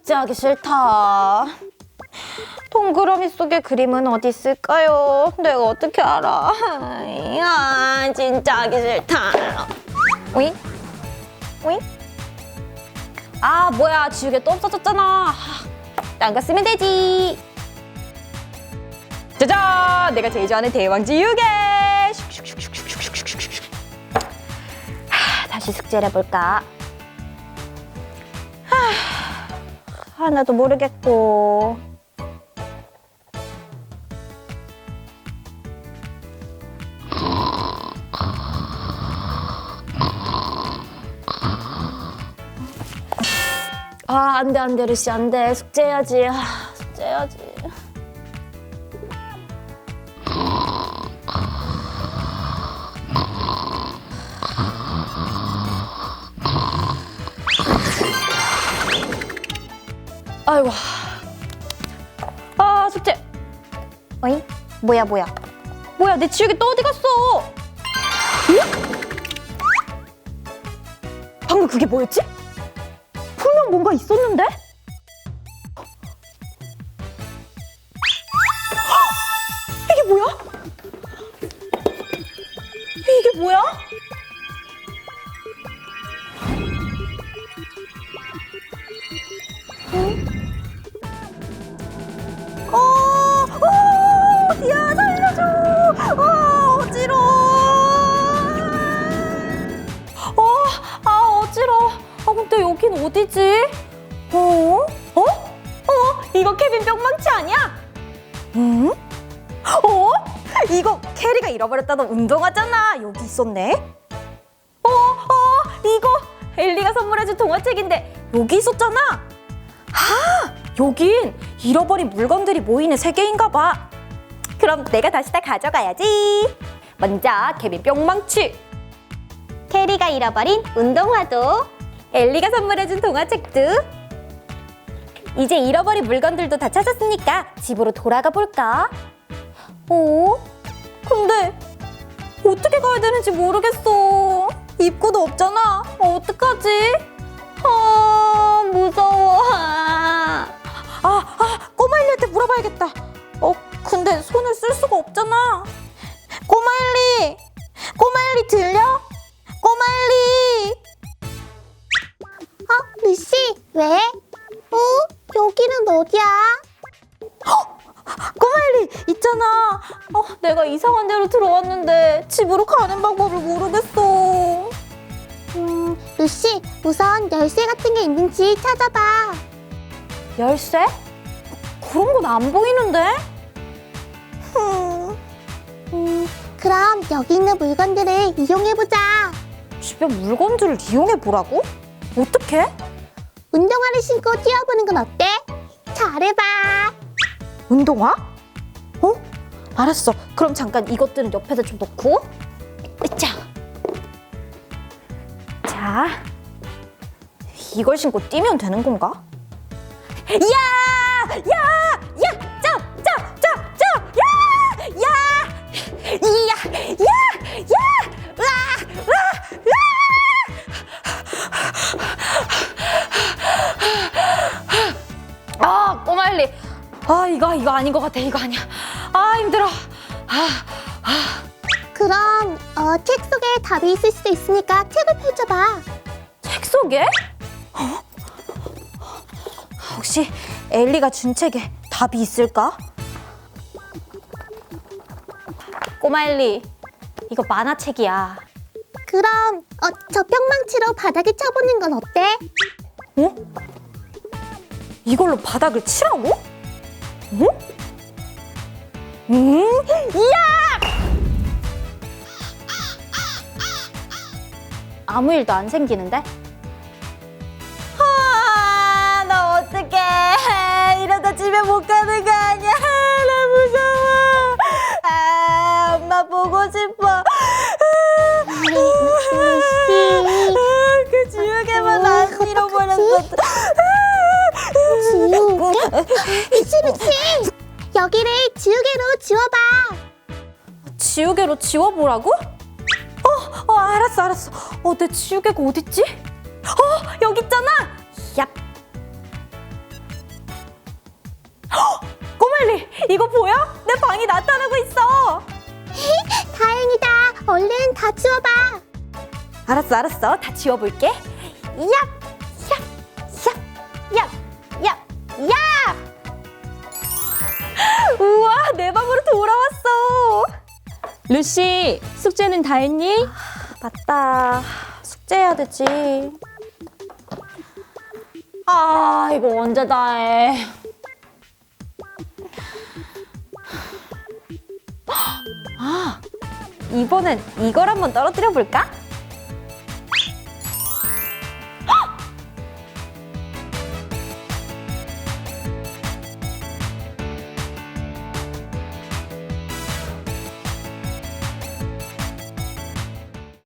숙제하기 싫다. 동그라미 속에 그림은 어디 있을까요? 내가 어떻게 알아? 아, 진짜 하기 싫다. 오잉? 오잉? 아, 뭐야. 지우개 또 없어졌잖아. 딴거 쓰면 되지. 짜잔! 내가 제일 좋아하는 대왕 지우개! 다시 숙제를 해볼까? 하, 하나도 모르겠고. 아, 안 돼, 안 돼, 루시, 안 돼. 숙제해야지. 아, 숙제해야지. 아이고. 아, 숙제. 어잉? 뭐야, 뭐야. 뭐야, 내 지우개 또 어디 갔어? 응? 방금 그게 뭐였지? 분명 뭔가 있었는데? 헉! 이게 뭐야? 이게 뭐야? 아 근데 여긴 어디지? 어? 어? 어? 이거 케빈 뿅망치 아니야? 응? 어? 이거 캐리가 잃어버렸다던 운동화잖아. 여기 있었네. 어, 어, 이거 엘리가 선물해준 동화책인데 여기 있었잖아. 아, 여긴 잃어버린 물건들이 모이는 세계인가 봐. 그럼 내가 다시 다 가져가야지. 먼저 케빈 뿅망치. 캐리가 잃어버린 운동화도 엘리가 선물해준 동화책도 이제 잃어버린 물건들도 다 찾았으니까 집으로 돌아가 볼까? 어? 근데 어떻게 가야 되는지 모르겠어. 입구도 없잖아. 어, 어떡하지? 아, 무서워. 아, 아, 꼬마 엘리한테 물어봐야겠다. 어, 근데 손을 쓸 수가 없잖아. 꼬마 엘리! 꼬마 엘리 들려? 꼬마 엘리! 어, 루시, 왜? 어? 여기는 어디야? 꼬마 엘리 있잖아. 어, 내가 이상한 데로 들어왔는데 집으로 가는 방법을 모르겠어. 음, 루시, 우선 열쇠 같은 게 있는지 찾아봐. 열쇠? 그런 건 안 보이는데? 흠. 음, 그럼 여기 있는 물건들을 이용해보자. 집에 물건들을 이용해 보라고? 어떻게? 운동화를 신고 뛰어보는 건 어때? 잘해봐. 운동화? 어? 알았어. 그럼 잠깐 이것들은 옆에다 좀 놓고. 으짜. 자, 이걸 신고 뛰면 되는 건가? 야! 야! 야! 점! 점! 점! 점! 야! 야! 야! 야! 으아! 으아! 아, 이거 이거 아닌 것 같아. 이거 아니야. 아, 힘들어. 아, 그럼 어, 책 속에 답이 있을 수도 있으니까 책을 펼쳐봐. 책 속에? 어? 혹시 엘리가 준 책에 답이 있을까? 꼬마 엘리, 이거 만화책이야. 그럼 어, 저 평망치로 바닥에 쳐보는 건 어때? 어? 이걸로 바닥을 치라고? 어? 음? 이야! 아무 일도 안 생기는데? 아, 나 어떡해. 이러다 집에 못 가는 거 아니야. 나 무서워. 아, 엄마 보고 싶어. 루시, 그 지우개만 안 어떡하지? 잃어버렸어. 미치 미치 여기를 지우개로 지워봐 지우개로 지워보라고? 어, 어 알았어 알았어. 어 내 지우개가 어딨지? 어 여기 있잖아. 얍. 헉, 꼬말리 이거 보여? 내 방이 나타나고 있어. 다행이다 얼른 다 지워봐 알았어 알았어 다 지워볼게. 얍. 얍, 얍. 우와, 내 방으로 돌아왔어. 루시, 숙제는 다 했니? 맞다. 숙제해야 되지. 아, 이거 언제 다 해. 아, 이번엔 이걸 한번 떨어뜨려 볼까?